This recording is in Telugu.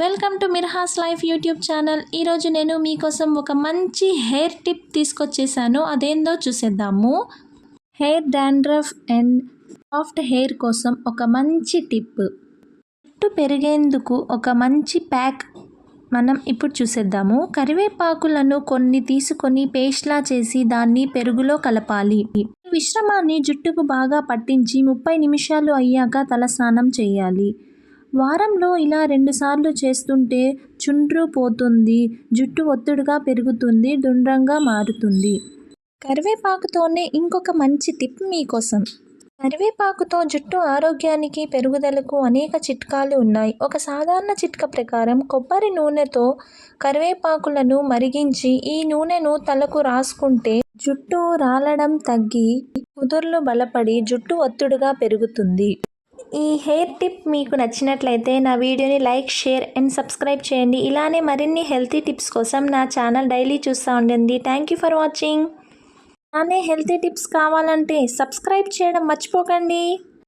Welcome to Mirha's life YouTube channel. ఈరోజు నేను మీకోసం ఒక మంచి హెయిర్ టిప్ తీసుకొచ్చేసాను. అదేందో చూసేద్దాము. Hair dandruff and soft hair కోసం ఒక మంచి టిప్. జుట్టు పెరిగేందుకు ఒక మంచి ప్యాక్ మనం ఇప్పుడు చూసేద్దాము. కరివేపాకులను కొన్ని తీసుకొని పేస్ట్లా చేసి దాన్ని పెరుగులో కలపాలి. విశ్రమాన్ని మిశ్రమాన్ని జుట్టుకు బాగా పట్టించి ముప్పై నిమిషాలు అయ్యాక తలస్నానం చేయాలి. వారంలో ఇలా రెండుసార్లు చేస్తుంటే చుండ్రు పోతుంది జుట్టు ఒత్తుడుగా పెరుగుతుంది దుండ్రంగా మారుతుంది. కరివేపాకుతోనే ఇంకొక మంచి టిప్ మీకోసం కరివేపాకుతో జుట్టు ఆరోగ్యానికి పెరుగుదలకు అనేక చిట్కాలు ఉన్నాయి. ఒక సాధారణ చిట్కా ప్రకారం కొబ్బరి నూనెతో కరివేపాకులను మరిగించి ఈ నూనెను తలకు రాసుకుంటే జుట్టు రాలడం తగ్గి కుదుర్లు బలపడి జుట్టు ఒత్తుడుగా పెరుగుతుంది. ఈ హెయిర్ టిప్ మీకు నచ్చినట్లయితే నా వీడియోని లైక్ షేర్ అండ్ సబ్స్క్రైబ్ చేయండి. ఇలానే మరిన్ని హెల్తీ టిప్స్ కోసం నా ఛానల్ డైలీ చూస్తూ ఉండండి. Thank you for watching. అలానే హెల్తీ టిప్స్ కావాలంటే సబ్స్క్రైబ్ చేయడం మర్చిపోకండి.